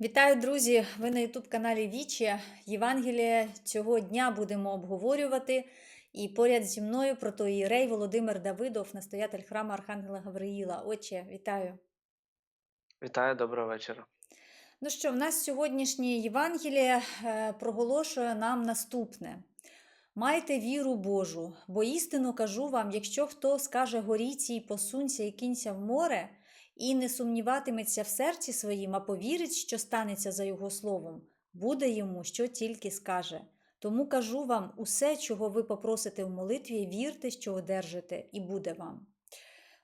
Вітаю, друзі! Ви на Ютуб-каналі Вічі. Євангеліє цього дня будемо обговорювати. І поряд зі мною протоїрей Володимир Давидов, настоятель храму Архангела Гавриїла. Отче, вітаю! Вітаю, доброго вечора. Ну що, в нас сьогоднішнє Євангеліє е, проголошує нам наступне: Майте віру Божу, бо істину кажу вам, якщо хто скаже горіці й посунься і кинься в море, і не сумніватиметься в серці своїм, а повірить, що станеться за його словом, буде йому, що тільки скаже. Тому кажу вам, усе, чого ви попросите в молитві, вірте, що одержите, і буде вам.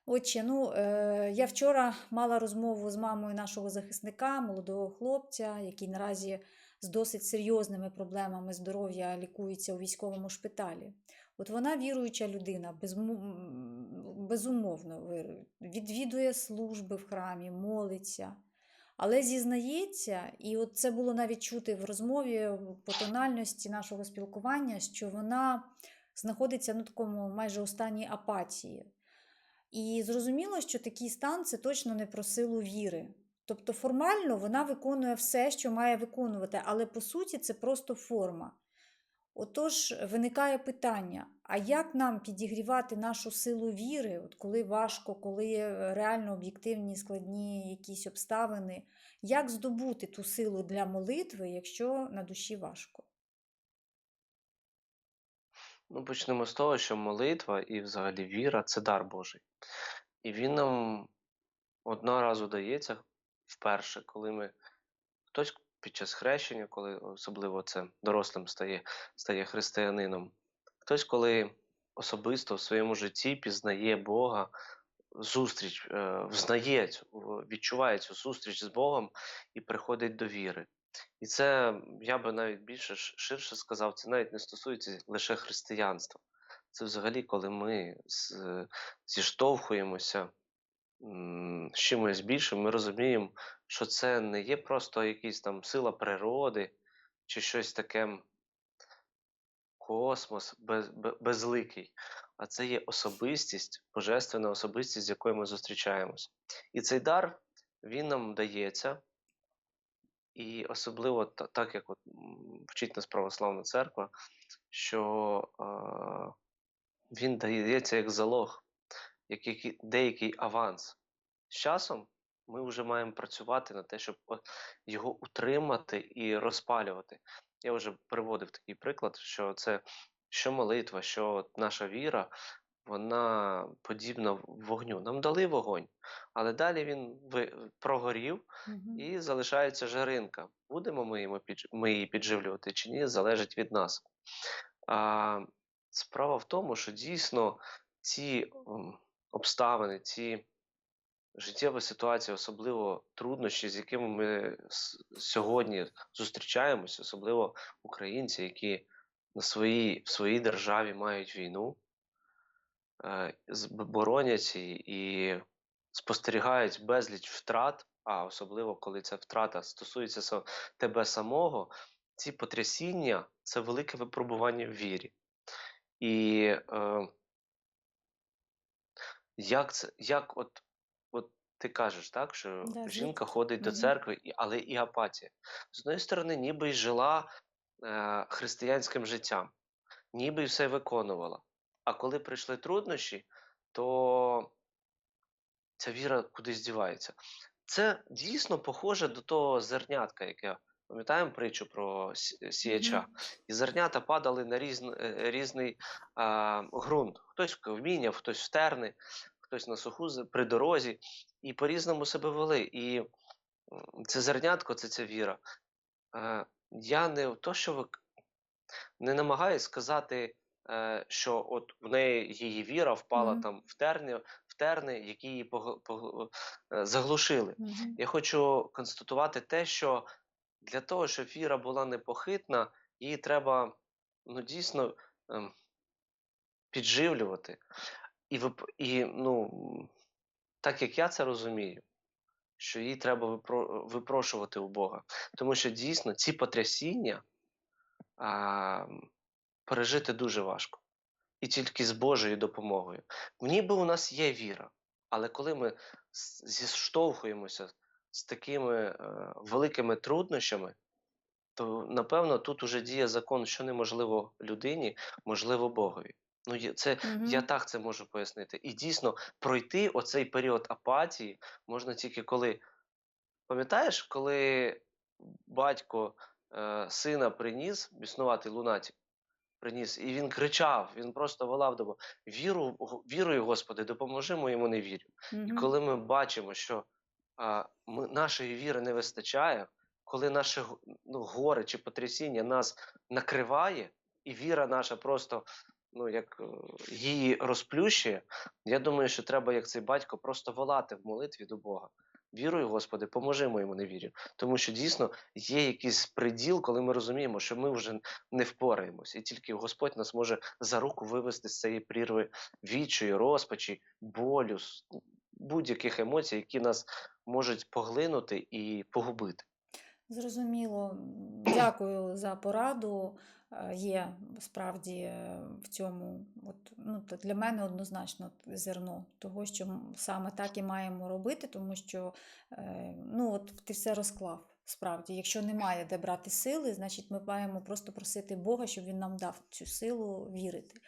Отче, ну е, я вчора мала розмову з мамою нашого захисника, молодого хлопця, який наразі з досить серйозними проблемами здоров'я лікується у військовому шпиталі. От вона віруюча людина, безумовно, відвідує служби в храмі, молиться. Але зізнається, і от це було навіть чути в розмові по тональності нашого спілкування, що вона знаходиться на такому майже у стані апатії. І зрозуміло, що такий стан це точно не про силу віри. Тобто формально вона виконує все, що має виконувати, але по суті це просто форма. Отож, виникає питання: а як нам підігрівати нашу силу віри, от коли важко, коли е, реально об'єктивні складні якісь обставини, як здобути ту силу для молитви, якщо на душі важко? Ну, почнемо з того, що молитва і взагалі віра це дар Божий. І він нам одного разу дається вперше, коли ми хтось під час хрещення, коли особливо це дорослим стає, стає християнином, хтось, коли особисто в своєму житті пізнає Бога, зустріч, е, взнає, відчуває цю зустріч з Богом і приходить до віри. І це я би навіть більше ширше сказав, це навіть не стосується лише християнства. Це взагалі, коли ми зіштовхуємося з чимось більшим, ми розуміємо, що це не є просто якась там сила природи чи щось таке. Космос без, безликий, а це є особистість, божественна особистість, з якою ми зустрічаємось. І цей дар він нам дається, і особливо так, як от, вчить нас православна церква, що е, він дається як залог, який- деякий аванс. З часом ми вже маємо працювати на те, щоб його утримати і розпалювати. Я вже приводив такий приклад, що це що молитва, що наша віра, вона подібна вогню. Нам дали вогонь, але далі він прогорів і залишається жаринка. Будемо ми, йому підж- ми її підживлювати чи ні, залежить від нас. А, справа в тому, що дійсно ці обставини, ці життєві ситуації, особливо труднощі, з якими ми сьогодні зустрічаємося, особливо українці, які на своїй, в своїй державі мають війну, е, боронять і, спостерігають безліч втрат, а особливо коли ця втрата стосується тебе самого, ці потрясіння це велике випробування в вірі. І е, як це, як от, от ти кажеш, так, що Да, жінка ходить до церкви, але і апатія. З одної сторони, ніби й жила е, християнським життям, ніби й все виконувала. А коли прийшли труднощі, то ця віра кудись дівається. Це дійсно похоже до того зернятка, яке пам'ятаємо притчу про сі- сіяча. Мгм. І зернята падали на різн, е, різний а, ґрунт. Хтось вміняв, хтось в терни, хтось на суху при дорозі, і по-різному себе вели. І це зернятко, це ця віра. Е, я не то, що ви не намагаюсь сказати, е, що от в неї її віра впала Мгм. там в терни, в терни, які її погл- погл- заглушили. Мгм. Я хочу констатувати те, що для того, щоб віра була непохитна, її треба ну, дійсно ем, підживлювати. І, і ну, так як я це розумію, що її треба випро- випрошувати у Бога. Тому що дійсно ці потрясіння а, пережити дуже важко. І тільки з Божою допомогою. Ніби у нас є віра, але коли ми зіштовхуємося з такими е, великими труднощами, то напевно тут уже діє закон, що неможливо людині, можливо Богові. Ну, це я так це можу пояснити. І дійсно пройти оцей період апатії можна тільки коли. Пам'ятаєш, коли батько е, сина приніс, біснуватий лунатик, приніс, і він кричав, він просто волав до Бога, віру, вірую, Господи, допоможи моєму невірю. І коли ми бачимо, що а, ми, нашої віри не вистачає, коли наше ну, горе чи потрясіння нас накриває, і віра наша просто ну, як е, її розплющує, я думаю, що треба, як цей батько, просто волати в молитві до Бога. Вірую, Господи, поможи моєму невірю. Тому що дійсно є якийсь приділ, коли ми розуміємо, що ми вже не впораємось, і тільки Господь нас може за руку вивести з цієї прірви відчаю, розпачі, болю, будь-яких емоцій, які нас можуть поглинути і погубити. Зрозуміло. Дякую за пораду. Е, Є справді е, в цьому, от, ну, для мене однозначно зерно того, що саме так і маємо робити, тому що е, ну, от ти все розклав. Справді, якщо немає де брати сили, значить ми маємо просто просити Бога, щоб він нам дав цю силу вірити.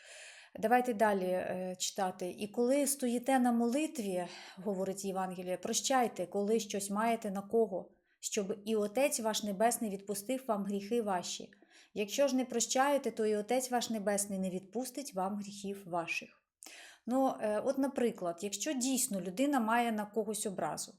Давайте далі е, читати. І коли стоїте на молитві, говорить Євангеліє, прощайте, коли щось маєте на кого, щоб і Отець ваш Небесний відпустив вам гріхи ваші. Якщо ж не прощаєте, то і Отець ваш Небесний не відпустить вам гріхів ваших. Ну, е, от, наприклад, якщо дійсно людина має на когось образу,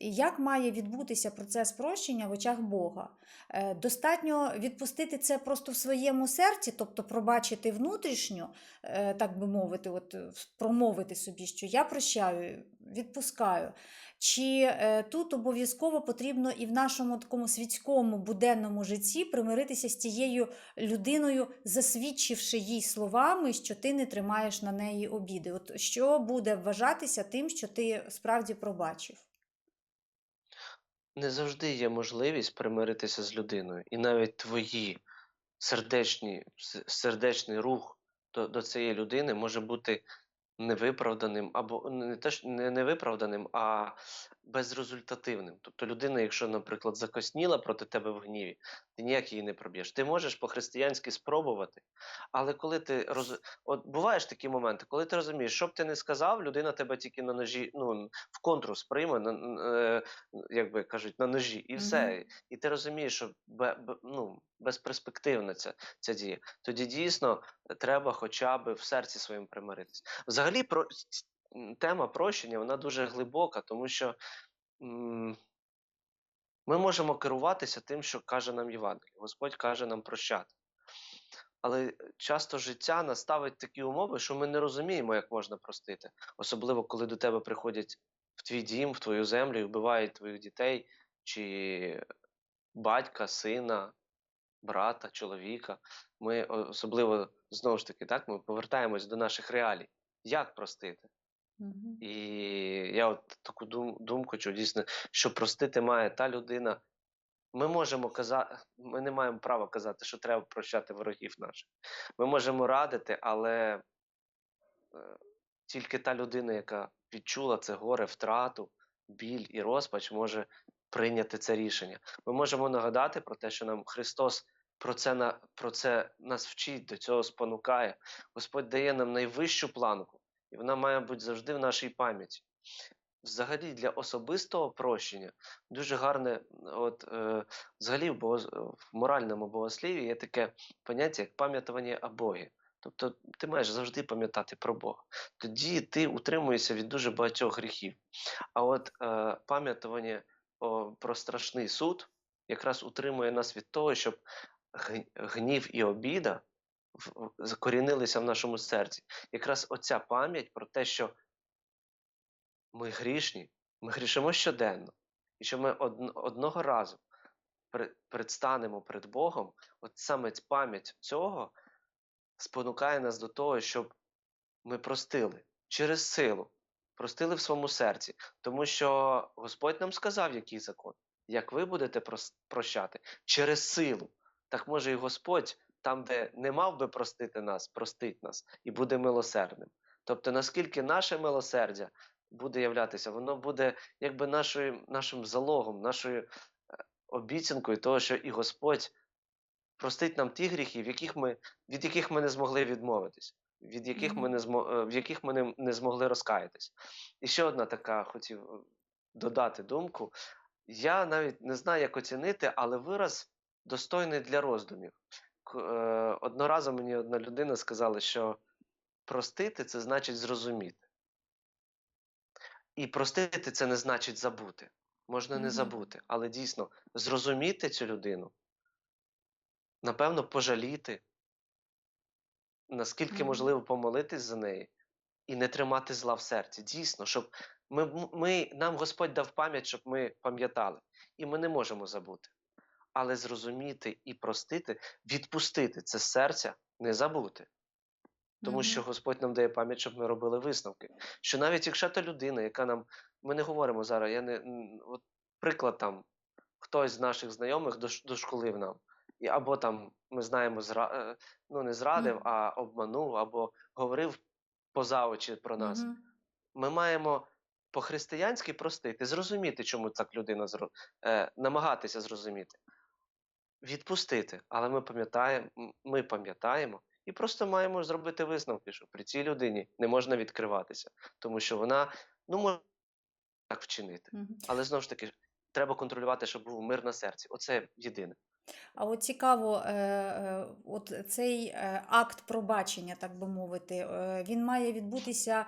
як має відбутися процес прощення в очах Бога? Е, Достатньо відпустити це просто в своєму серці, тобто пробачити внутрішньо, е, так би мовити, от, е, промовити собі, що я прощаю, відпускаю. Чи тут обов'язково потрібно і в нашому такому світському буденному житті примиритися з тією людиною, засвідчивши їй словами, що ти не тримаєш на неї обіди? От що буде вважатися тим, що ти справді пробачив? Не завжди є можливість примиритися з людиною, і навіть твої сердечні, сердечний рух до, до цієї людини може бути невиправданим, або не те, що не невиправданим, а безрезультативним. Тобто людина, якщо, наприклад, закосніла проти тебе в гніві, ти ніяк її не проб'єш. Ти можеш по-християнськи спробувати, але коли ти роз... От буваєш такі моменти, коли ти розумієш, що б ти не сказав, людина тебе тільки на ножі, ну в контру сприйме, на, е, як би кажуть, на ножі, і все. Мгм. І ти розумієш, що бе, бе- ну, безперспективна ця, ця дія. Тоді дійсно треба хоча б в серці своїм примиритися. Взагалі, про тема прощення вона дуже глибока, тому що м, ми можемо керуватися тим, що каже нам Євангеліє. Господь каже нам прощати. Але часто життя нас ставить такі умови, що ми не розуміємо, як можна простити. Особливо, коли до тебе приходять в твій дім, в твою землю і вбивають твоїх дітей, чи батька, сина, брата, чоловіка. Ми особливо знову ж таки, так, ми повертаємось до наших реалій. Як простити? Мгм. І я от таку дум, думку, що дійсно, що простити має та людина. Ми можемо казати, ми не маємо права казати, що треба прощати ворогів наших. Ми можемо радити, але е, тільки та людина, яка відчула це горе, втрату, біль і розпач, може прийняти це рішення. Ми можемо нагадати про те, що нам Христос про це, на, про це нас вчить, до цього спонукає. Господь дає нам найвищу планку, і вона має бути завжди в нашій пам'яті. Взагалі для особистого прощення дуже гарне, от е, взагалі в, богос... в моральному богосліві є таке поняття, як пам'ятування о Богі. Тобто ти маєш завжди пам'ятати про Бога. Тоді ти утримуєшся від дуже багатьох гріхів. А от е, пам'ятування про страшний суд якраз утримує нас від того, щоб гнів і обіда закорінилися в нашому серці. Якраз оця пам'ять про те, що ми грішні, ми грішимо щоденно, і що ми одн- одного разу предстанемо перед Богом, от саме пам'ять цього спонукає нас до того, щоб ми простили через силу, простили в своєму серці. Тому що Господь нам сказав, який закон, як ви будете прощати через силу. Так може і Господь, там, де не мав би простити нас, простить нас і буде милосердним. Тобто, наскільки наше милосердя буде являтися, воно буде якби нашою, нашим залогом, нашою е, обіцянкою того, що і Господь простить нам ті гріхи, в яких ми, від яких ми не змогли відмовитись, від яких ми не змо, е, в яких ми не, не змогли розкаятись. І ще одна така хотів е, додати думку. Я навіть не знаю, як оцінити, але вираз достойний для роздумів. Е, Одного разу мені одна людина сказала, що простити це значить зрозуміти. І простити це не значить забути. Можна не забути, але дійсно зрозуміти цю людину, напевно, пожаліти, наскільки Мгм. можливо помолитись за неї і не тримати зла в серці. Дійсно, щоб ми, ми, нам Господь дав пам'ять, щоб ми пам'ятали. І ми не можемо забути. Але зрозуміти і простити, відпустити це серця, не забути. Тому що Господь нам дає пам'ять, щоб ми робили висновки. Що навіть якщо та людина, яка нам. Ми не говоримо зараз, я не. От приклад там, хтось з наших знайомих дош- дошкулив нам. І або там ми знаємо, зра... е, ну не зрадив, Мгм. а обманув, або говорив поза очі про нас. Мгм. Ми маємо по-християнськи простити, зрозуміти, чому так людина зро... е, намагатися зрозуміти. Відпустити, але ми пам'ятаємо, ми пам'ятаємо і просто маємо зробити висновки, що при цій людині не можна відкриватися, тому що вона ну може так вчинити. Але знову ж таки, треба контролювати, щоб був мир на серці. Оце єдине. А от цікаво, е, е, от цей е, акт пробачення, так би мовити, він має відбутися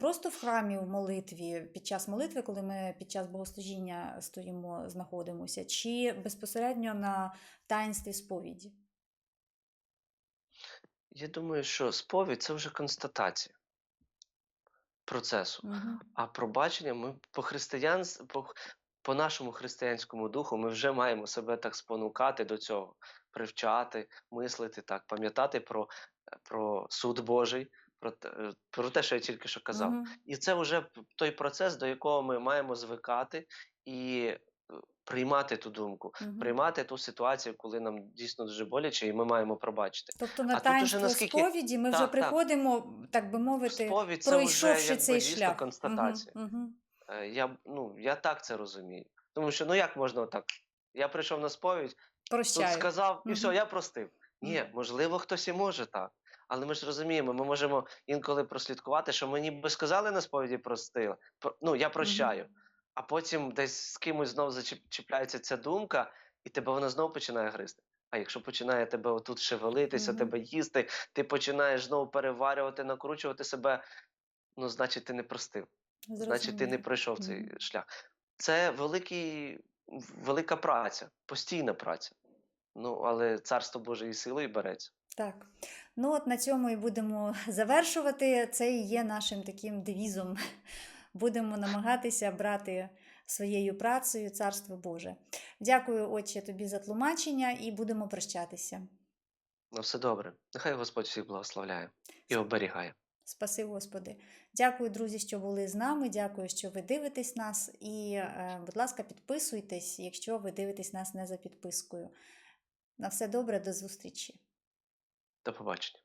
просто в храмі в молитві під час молитви, коли ми під час богослужіння стоїмо, знаходимося, чи безпосередньо на таїнстві сповіді? Я думаю, що сповідь це вже констатація процесу. Угу. А пробачення ми по християнс, по, по нашому християнському духу ми вже маємо себе так спонукати до цього, привчати, мислити так, пам'ятати про, про суд Божий, про, е, про те, що я тільки що казав. Угу. І це вже той процес, до якого ми маємо звикати і е, приймати ту думку, Угу. приймати ту ситуацію, коли нам дійсно дуже боляче, і ми маємо пробачити. Тобто на таїнство наскільки- сповіді ми вже Так, так. приходимо, так би мовити, Сповідь це вже цей шлях. констатація. Угу. Е, Я, ну, я так це розумію. Тому що ну як можна так? Я прийшов на сповідь, тут сказав, і Мгм. все, я простив. Ні, можливо, хтось і може так. Але ми ж розуміємо, ми можемо інколи прослідкувати, що ми ніби сказали на сповіді простили. Ну, я прощаю. А потім десь з кимось знову зачіпляється ця думка, і тебе вона знову починає гризти. А якщо починає тебе отут шевелитися, Мгм. тебе їсти, ти починаєш знову переварювати, накручувати себе, ну, значить, ти не простив. Значить, ти не пройшов цей Мгм. шлях. Це великий, велика праця, постійна праця. Ну, але царство Боже і силою береться. Так. Ну от на цьому і будемо завершувати. Це і є нашим таким девізом. Будемо намагатися брати своєю працею Царство Боже. Дякую, Отче, тобі за тлумачення і будемо прощатися. Ну, все добре. Нехай Господь всіх благословляє і оберігає. Спаси, Господи. Дякую, друзі, що були з нами. Дякую, що ви дивитесь нас. І, е, будь ласка, підписуйтесь, якщо ви дивитесь нас не за підпискою. На все добре, до зустрічі. До побачення.